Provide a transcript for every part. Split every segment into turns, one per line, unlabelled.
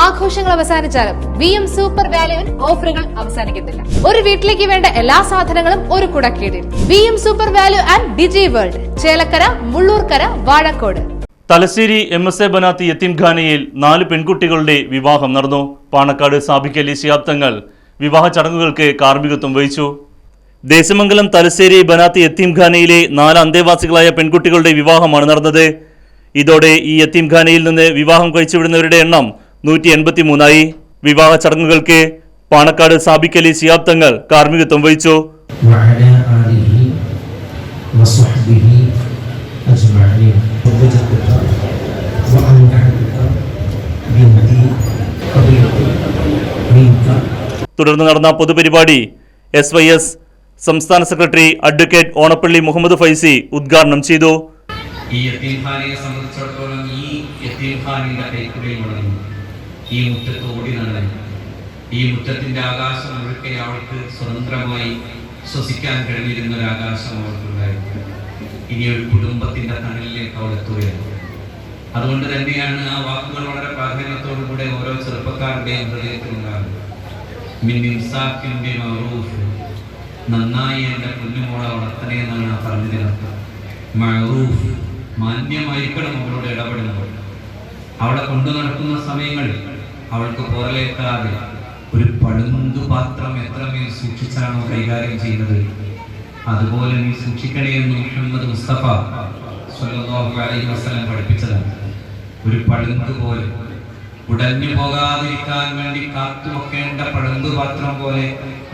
ആഘോഷങ്ങൾ അവസാനിച്ചാലും V M super വാല്യുവിൽ ഓഫറുകൾ അവസാനിക്കുന്നില്ല ഒരു വീട്ടിലേക്ക് വേണ്ട എല്ലാ സാധനങ്ങളും ഒരു കുടക്കീടിൽ. V M super value and Digi World Chelakkara Mullurkara Vazhakkode.
Thalassery M S A ബനാത്തി യത്തീംഖാനയിൽ നാല് പെൺകുട്ടികളുടെ വിവാഹം നടന്നു. പാണക്കാട് സാബിക്കലി ശിയാബ്ദങ്ങൾ വിവാഹ ചടങ്ങുകൾക്ക് കാർമ്മികത്വം വഹിച്ചു. ദേശമംഗലം തലശ്ശേരി ബനാത്തി യത്തീംഖാനയിലെ നാല് അന്തേവാസികളായ പെൺകുട്ടികളുടെ വിവാഹമാണ് നടന്നത്. ഇതോടെ ഈ യത്തീംഖാനയിൽ നിന്ന് വിവാഹം കഴിച്ചുവിടുന്നവരുടെ എണ്ണം നൂറ്റി എൺപത്തി മൂന്നായി വിവാഹ ചടങ്ങുകൾക്ക് പാണക്കാട് സാബിക്കലി ശിയാബ് തങ്ങൾ കാർമ്മികത്വം വഹിച്ചു. തുടർന്ന് നടന്ന പൊതുപരിപാടി എസ് വൈ എസ് സംസ്ഥാന സെക്രട്ടറി അഡ്വക്കേറ്റ് ഓണപ്പള്ളി മുഹമ്മദ് ഫൈസി ഉദ്ഘാടനം ചെയ്തു.
ഈ ഈ ഈ മുറ്റത്ത് ഓടി നടന്നു ഈ മുറ്റത്തിന്റെ ആകാശം മുഴുക്കെ അവൾക്ക് സ്വതന്ത്രമായി ശ്വസിക്കാൻ കഴിഞ്ഞിരുന്ന ഒരു ആകാശം അവൾക്കുണ്ടായിരുന്നു. ഇനി ഒരു കുടുംബത്തിന്റെ തണലിലേക്ക് അവൾ എത്തുകയാണ്. അതുകൊണ്ട് തന്നെയാണ് ആ വാക്കുകൾ വളരെ പ്രാധാന്യത്തോടു കൂടെ ഓരോ ചെറുപ്പക്കാരുടെയും ഹൃദയത്തിലുണ്ടാകുന്നത്. നന്നായി എന്റെ കുഞ്ഞുമോളെ വളർത്തണേ എന്നാണ് ആ പറഞ്ഞതിനർത്ഥം മഅറൂഫ് മാന്യമായിരിക്കണം അവളോട് ഇടപെടുന്നത് അവളെ കൊണ്ടു നടക്കുന്ന സമയങ്ങളിൽ അവൾക്ക് പോരലേക്കാതെ ഒരു പളുങ്കു പാത്രം എത്രമേൽ സൂക്ഷിച്ചാണോ കൈകാര്യം ചെയ്യുന്നത്? അതുപോലെ നീ സൂക്ഷിക്കണേ എന്ന് മുഹമ്മദ് മുസ്തഫ സ്വല്ലല്ലാഹു അലൈഹി വസല്ലം പഠിപ്പിച്ചതാണ്. ഒരു പളുങ്ക് പോലെ ഉടഞ്ഞു പോകാതിരിക്കാൻ വേണ്ടി കാത്തു വെക്കേണ്ട പഴുന്തു പാത്രം പോലെ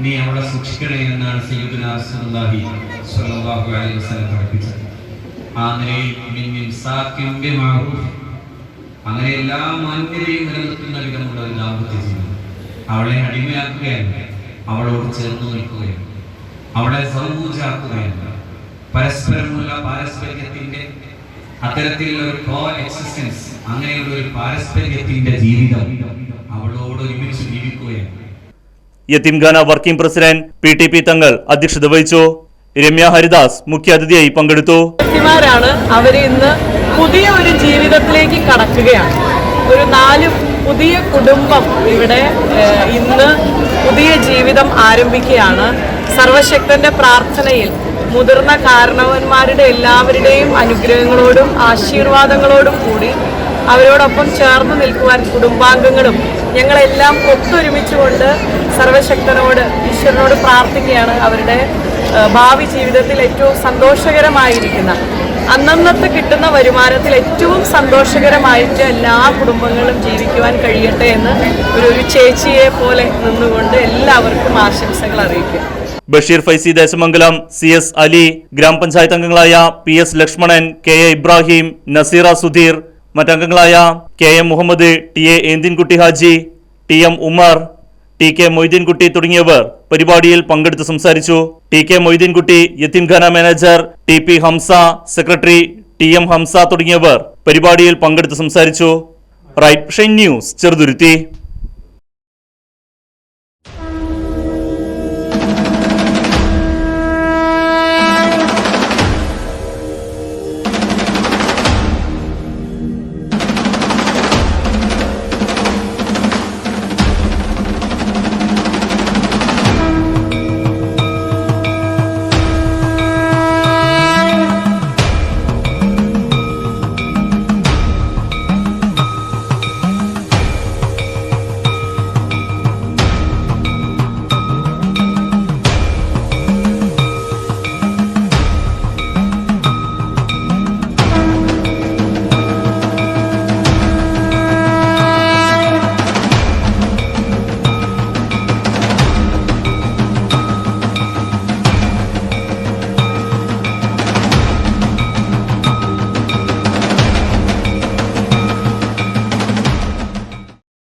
നീ അവളെ സൂക്ഷിക്കണേ എന്നാണ് സയ്യിദുന റസൂലുള്ളാഹി സ്വല്ലല്ലാഹു അലൈഹി വസല്ലം പഠിപ്പിച്ചത്. ആ നിലയിൽ അങ്ങനെ എല്ലാ മാന്യതയും നിലനിർത്തുന്ന വിധമുള്ള ഒരു ദാമ്പത്യ ജീവിതം അവളെ അടിമയാക്കുകയല്ല അവളോട് ചേർന്ന് നിൽക്കുകയല്ല അവളെ സൗപൂജാക്കുകയല്ല പരസ്പരമുള്ള പാരസ്പര്യത്തിന്റെ അത്തരത്തിലുള്ള ഒരു കോ എക്സിസ്റ്റൻസ് അങ്ങനെയുള്ള ഒരു പാരസ്പര്യത്തിന്റെ ജീവിതം അവളോട് ഒരുമിച്ച് ജീവിക്കുകയാണ്.
യത്തീംഖാന working president P T P Thangal അധ്യക്ഷത വഹിച്ചു. രമ്യ ഹരിദാസ് മുഖ്യാതിഥിയായി പങ്കെടുത്തു.
അവർ ഇന്ന് പുതിയ ഒരു ജീവിതത്തിലേക്ക് കടക്കുകയാണ്. ഒരു നാല് പുതിയ കുടുംബം ഇവിടെ ഇന്ന് പുതിയ ജീവിതം ആരംഭിക്കുകയാണ്. സർവശക്തന്റെ പ്രാർത്ഥനയിൽ മുതിർന്ന കാരണവന്മാരുടെ എല്ലാവരുടെയും അനുഗ്രഹങ്ങളോടും ആശീർവാദങ്ങളോടും കൂടി അവരോടൊപ്പം ചേർന്ന് നിൽക്കുവാൻ കുടുംബാംഗങ്ങളും ഞങ്ങളെല്ലാം ഒത്തൊരുമിച്ചുകൊണ്ട് സർവശക്തനോട് ഈശ്വരനോട് പ്രാർത്ഥിക്കുകയാണ്. അവരുടെ ഭാവി ജീവിതത്തിൽ ഏറ്റവും സന്തോഷകരമായിരിക്കുന്ന അന്നന്നത്തെ കിട്ടുന്ന വരുമാനത്തിൽ ഏറ്റവും സന്തോഷകരമായിട്ട് എല്ലാ കുടുംബങ്ങളും ജീവിക്കുവാൻ കഴിയട്ടെ എന്ന് ഒരു ഒരു ചേച്ചിയെ പോലെ നിന്നുകൊണ്ട് എല്ലാവർക്കും ആശംസകൾ അറിയിക്കും
ബഷീർ ഫൈസി ദേശമംഗലം സി എസ് അലി ഗ്രാമപഞ്ചായത്ത് അംഗങ്ങളായ P S Lakshmanan K A Ibrahim Naseera Sudheer മറ്റംഗങ്ങളായ K M Muhammad T A Enthinkutty Haji T M Umar T K Moideenkutty തുടങ്ങിയവർ പരിപാടിയിൽ പങ്കെടുത്ത് സംസാരിച്ചു. ടി കെ മൊയ്തീൻകുട്ടി യത്തീംഖാന manager T P Hamza secretary T M Hamza തുടങ്ങിയവർ പരിപാടിയിൽ പങ്കെടുത്ത് സംസാരിച്ചു. Right Shine News Cheruthuruthy.